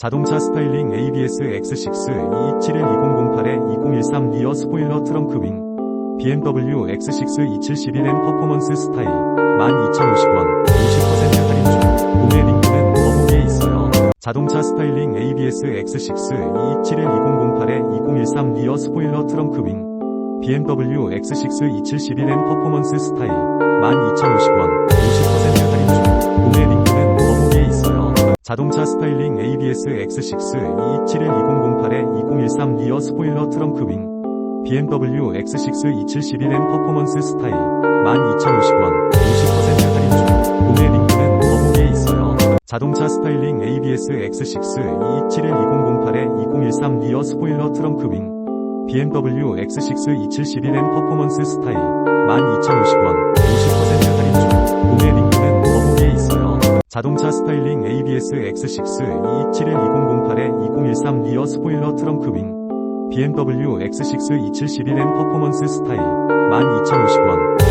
자동차 스타일링 ABS X6 2712008에 2013 리어 스포일러 트렁크 윙. BMW X6 271M 퍼포먼스 스타일. 12,050원. 50% 할인 중. 구매 링크는 더보기에 있어요. 자동차 스타일링 ABS X6 2712008에 2013 리어 스포일러 트렁크 윙. BMW X6 271M 퍼포먼스 스타일. 12,050원 자동차 스타일링 ABS X6 2712008에 2013 리어 스포일러 트렁크 윙. BMW X6 271M 퍼포먼스 스타일. 12,050원. 50% 할인 중. 구매 링크는 더보기에 있어요. 자동차 스타일링 ABS X6 2712008에 2013 리어 스포일러 트렁크 윙. BMW X6 271M 퍼포먼스 스타일. 12,050원 자동차 스타일링 ABS X6 2712008에 2013 리어 스포일러 트렁크 윙. BMW X6 271M 퍼포먼스 스타일 12,050원. 50%